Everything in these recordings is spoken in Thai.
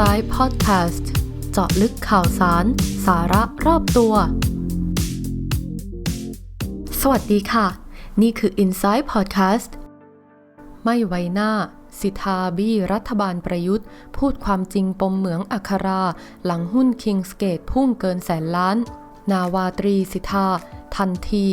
Inside Podcast เจาะลึกข่าวสาร สาระรอบตัว สวัสดีค่ะ นี่คือ Inside Podcast ไม่ไว้หน้า สิทธาบี้รัฐบาลประยุทธ์ พูดความจริงปมเหมืองอัครา หลังหุ้น Kingsgate พุ่งเกินแสนล้าน นาวาตรีสิทธา ทันที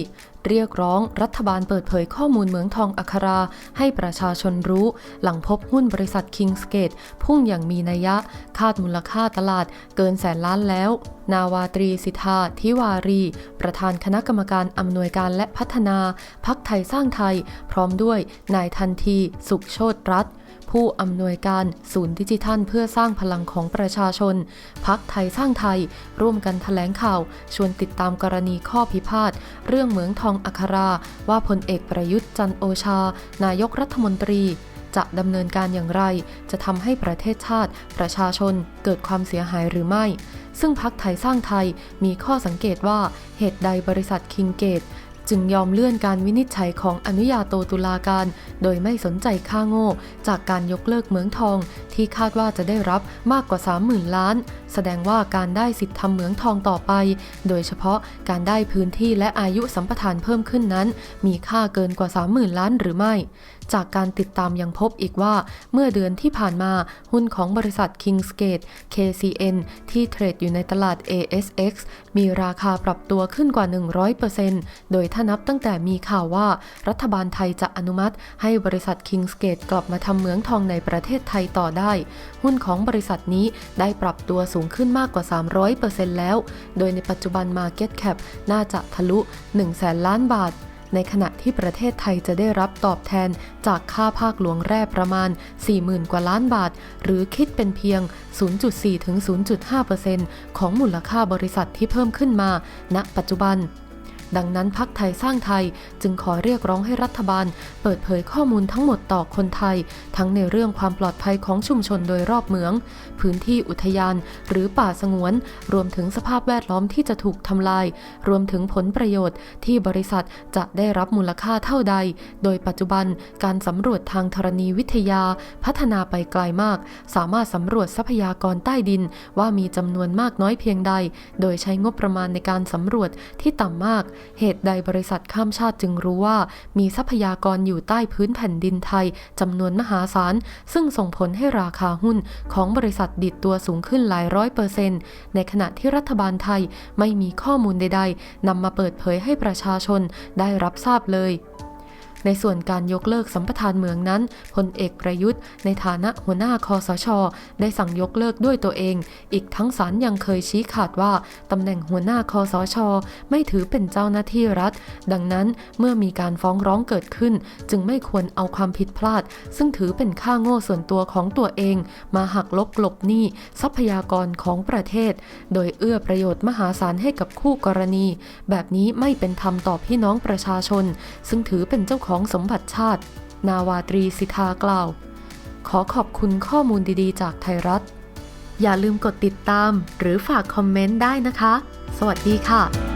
เรียกร้องรัฐบาลเปิดเผยข้อมูลเหมืองทองอัครา ให้ประชาชนรู้ หลังพบหุ้นบริษัท Kingsgate พุ่งอย่างมีนัยยะ คาดมูลค่าตลาดเกินแสนล้านแล้ว นาวาตรีสิทธาทิวารี ประธานคณะกรรมการอำนวยการและพัฒนาพักไทยสร้างไทย พร้อมด้วยนายทันที สุขโชตรัฐผู้อำนวยการศูนย์ดิจิทัลเพื่อสร้างพลังของประชาชน พักไทยสร้างไทย ร่วมกันถแถลงข่าว ชวนติดตามกรณีข้อพิพาท เรื่องเหมืองทองอัครา ว่าพลเอกประยุทธ์จันโอชา นายกรัฐมนตรี จะดำเนินการอย่างไร จะทำให้ประเทศชาติ ประชาชนเกิดความเสียหายหรือไม่ ซึ่งพักไทยสร้างไทยมีข้อสังเกตว่าเหตุใดบริษัทคิงเกต จึงยอมเลื่อนการวินิจฉัยของอนุญาโตตุลาการ โดยไม่สนใจค่าโง่ จากการยกเลิกเหมืองทอง ที่คาดว่าจะได้รับมากกว่า 30,000 ล้าน แสดงว่าการได้สิทธิ์ทำเหมืองทองต่อไป โดยเฉพาะการได้พื้นที่และอายุสัมปทานเพิ่มขึ้นนั้น มีค่าเกินกว่า 30,000 ล้านหรือไม่ จากการติดตามยังพบอีกว่า เมื่อเดือนที่ผ่านมาหุ้นของบริษัท Kingsgate KCN ที่เทรดอยู่ในตลาด ASX มีราคาปรับตัวขึ้นกว่า 100%โดยถ้านับตั้งแต่มีข่าวว่ารัฐบาลไทยจะอนุมัติใให้บริษัท Kingsgate กลับมาทำเหมืองทองในประเทศไทยต่อได้ หุ้นของบริษัทนี้ได้ปรับตัวสูงขึ้นมากกว่า 300%แล้ว โดยในปัจจุบัน Market Cap น่าจะทะลุ 1 แสนล้านบาท ในขณะที่ประเทศไทยจะได้รับตอบแทนจากค่าภาคหลวงแร่ประมาณ 40,000 กว่าล้านบาท หรือคิดเป็นเพียง 0.4ถึง0.5%ของมูลค่าบริษัทที่เพิ่มขึ้นมา ณ ปัจจุบัน ดังนั้นพักไทยสร้างไทยจึงขอเรียกร้องให้รัฐบาล เปิดเผยข้อมูลทั้งหมดต่อคนไทย ทั้งในเรื่องความปลอดภัยของชุมชนโดยรอบเมือง พื้นที่อุทยาน หรือป่าสงวน รวมถึงสภาพแวดล้อมที่จะถูกทำลาย รวมถึงผลประโยชน์ที่บริษัทจะได้รับมูลค่าเท่าใด โดยปัจจุบันการสำรวจทางธรณีวิทยา พัฒนาไปไกลมาก สามารถสำรวจทรัพยากรใต้ดิน ว่ามีจำนวนมากน้อยเพียงใด โดยใช้งบประมาณในการสำรวจที่ต่ำมากเหตุใดบริษัทข้ามชาติจึงรู้ว่า มีทรัพยากรอยู่ใต้พื้นแผ่นดินไทยจำนวนมหาศาล ซึ่งส่งผลให้ราคาหุ้นของบริษัทดิดตัวสูงขึ้นหลายร้อยเปอร์เซ็นต์ในขณะที่รัฐบาลไทยไม่มีข้อมูลใด ๆนำมาเปิดเผยให้ประชาชนได้รับทราบเลย ในส่วนการยกเลิกสัมปทานเมืองนั้นพลเอกประยุทธ์ ในฐานะหัวหน้าคอสช ได้สั่งยกเลิกด้วยตัวเอง อีกทั้งศาลยังเคยชี้ขาดว่าตำแหน่งหัวหน้าคอสช ไม่ถือเป็นเจ้าหน้าที่รัฐ ดังนั้นเมื่อมีการฟ้องร้องเกิดขึ้น จึงไม่ควรเอาความผิดพลาด ซึ่งถือเป็นค่าโง่ส่วนตัวของตัวเอง มาหักลบกลบหนี้ทรัพยากรของประเทศ โดยเอื้อประโยชน์มหาศาลให้กับคู่กรณี แบบนี้ไม่เป็นธรรมต่อพี่น้องประชาชน ซึ่งถือเป็นเจ้าของของสมบัติชาติ นาวาตรีสิทธากล่าว ขอขอบคุณข้อมูลดีๆ จากไทยรัฐ อย่าลืมกดติดตามหรือฝากคอมเมนต์ได้นะคะ สวัสดีค่ะ